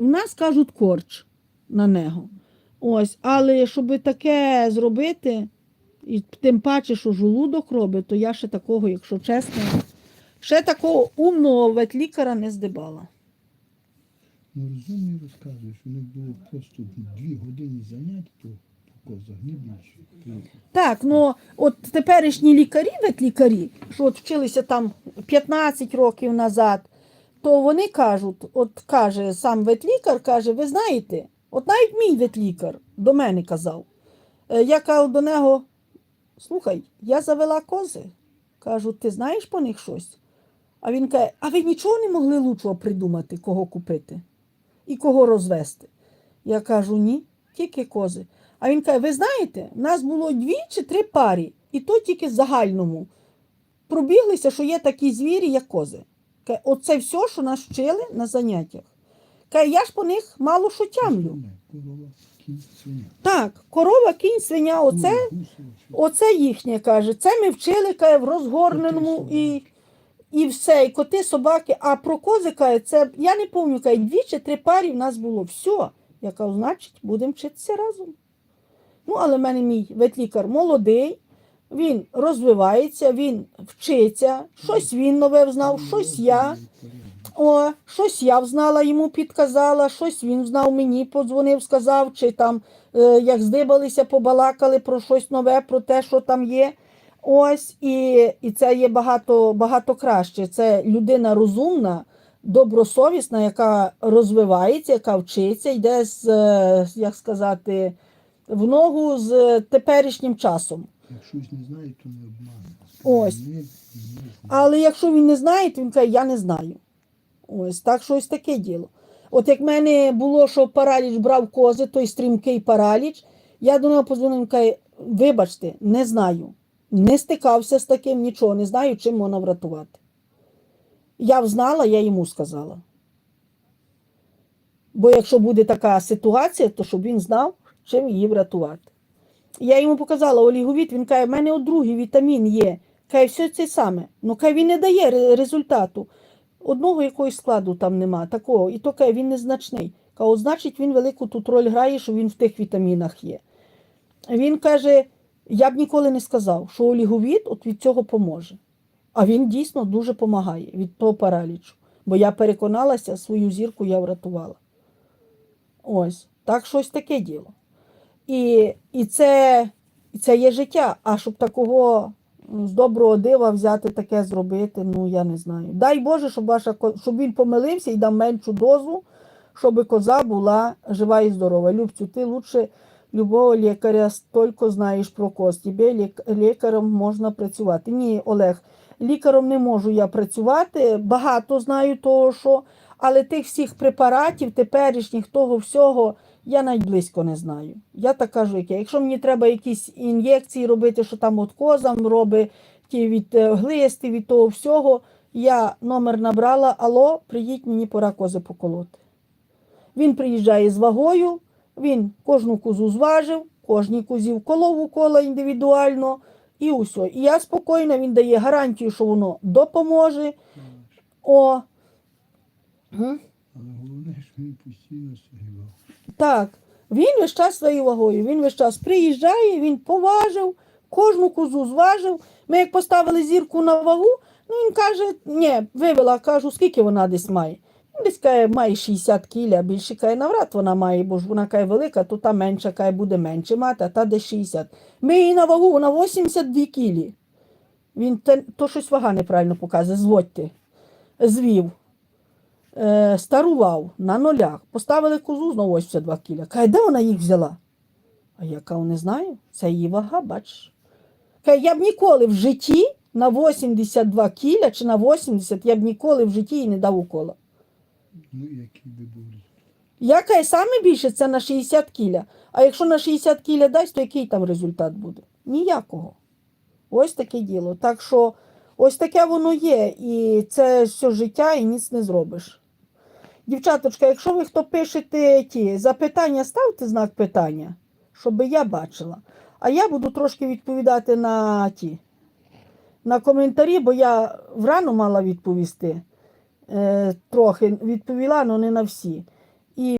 У нас кажуть корч на нього. Ось, але щоб таке зробити, і тим паче, що жолудок робить, то я ще такого, якщо чесно, ще такого умного ветлікаря не здибала. Ну розумний розказуєш, у них було просто дві години занять по, по козах, не більше. Так, ну от теперішні лікарі, ветлікарі, що от вчилися там 15 років назад, то вони кажуть, от каже сам ветлікар, каже, ви знаєте, от навіть мій ветлікар до мене казав. Е, Я кажу до нього, слухай, я завела кози. Кажу, ти знаєш по них щось? А він каже, а ви нічого не могли лучшого придумати, кого купити і кого розвести? Я кажу, ні, тільки кози. А він каже: ви знаєте, в нас було дві чи три парі, і то тільки в загальному. Пробіглися, що є такі звірі, як кози. Каже, оце все, що нас вчили на заняттях. Каже, я ж по них мало що тямлю. Так, корова, кінь, свиня, оце, оце їхнє каже. Це ми вчили каже, в розгорненому і, і все, і коти, собаки. А про кози каже, це я не пам'ятаю, каже, дві чи три парі в нас було. Все. Я кажу, значить, будемо вчитися разом. Ну, але в мене мій ветлікар молодий, він розвивається, він вчиться, щось він нове взнав, щось я. О, щось я взнала, йому підказала, щось він знав мені, подзвонив, сказав, чи там е, як здибалися, побалакали про щось нове, про те, що там є. Ось, і, і це є багато, багато краще. Це людина розумна, добросовісна, яка розвивається, яка вчиться, йде з, е, як сказати, в ногу з теперішнім часом. Як щось не знає, то не обмане. Ось. Не, не. Але якщо він не знає, то він каже, я не знаю. Ось так що ось таке діло. От як в мене було, що параліч брав кози, той стрімкий параліч, я до нього позвонив і кажу, вибачте, не знаю. Не стикався з таким нічого, не знаю, чим можна врятувати. Я взнала, я йому сказала. Бо якщо буде така ситуація, то щоб він знав, чим її врятувати. Я йому показала оліговіт, він каже, в мене другий вітамін є. Каже, все це саме. Ну, каже, він не дає результату. Одного якогось складу там нема, такого. І то каже, він незначний. Каже, значить, він велику тут роль грає, що він в тих вітамінах є. Він каже: я б ніколи не сказав, що оліговіт от від цього поможе. А він дійсно дуже допомагає від того паралічу. Бо я переконалася, свою зірку я врятувала. Ось, так щось таке діло. І, і, це, і це є життя. А щоб такого з доброго дива взяти таке зробити, ну я не знаю. Дай Боже, щоб, ваша, щоб він помилився і дав меншу дозу, щоб коза була жива і здорова. Любцю, ти лучше любого лікаря стільки знаєш про коз. Тебе лік, лікарем можна працювати. Ні, Олег, лікарем не можу я працювати. Багато знаю того, що, але тих всіх препаратів, теперішніх, того всього, я навіть близько не знаю. Я так кажу, як я. Якщо мені треба якісь ін'єкції робити, що там от козам робить, ті від е, глисти, від того всього, я номер набрала, алло, приїдь мені пора кози поколоти. Він приїжджає з вагою, він кожну козу зважив, кожній козі вколов укола індивідуально, і усе. І я спокійна, він дає гарантію, що воно допоможе. О? Але головне, що він постійно согрівав. Так, він весь час своєю вагою. Він весь час приїжджає, він поважив, кожну козу зважив. Ми як поставили зірку на вагу, ну він каже, ні, вивела, кажу, скільки вона десь має. Він десь каже, має 60 кіль, а більше каже, навряд вона має, бо ж вона каже велика, то та менша каже, буде менше мати, а та десь 60. Ми її на вагу, вона 82 кілі. Він те, то щось вага неправильно показує, зводьте. Звів е, старував на нулях, поставили козу знову 82 кіля. Каже, де вона їх взяла? А я кажу, не знаю, це її вага, бачиш. Каже, я б ніколи в житті на 82 кіля чи на 80, я б ніколи в житті їй не дав укола. Ну, би був. Я каже, саме більше це на 60 кіля. А якщо на 60 кіля дасть, то який там результат буде? Ніякого. Ось таке діло. Так що ось таке воно є. І це все життя, і ніц не зробиш. Дівчаточка, якщо ви хто пишете ті запитання, ставте знак питання, щоб я бачила. А я буду трошки відповідати на ті на коментарі, бо я врано мала відповісти. Е, трохи відповіла, але не на всі.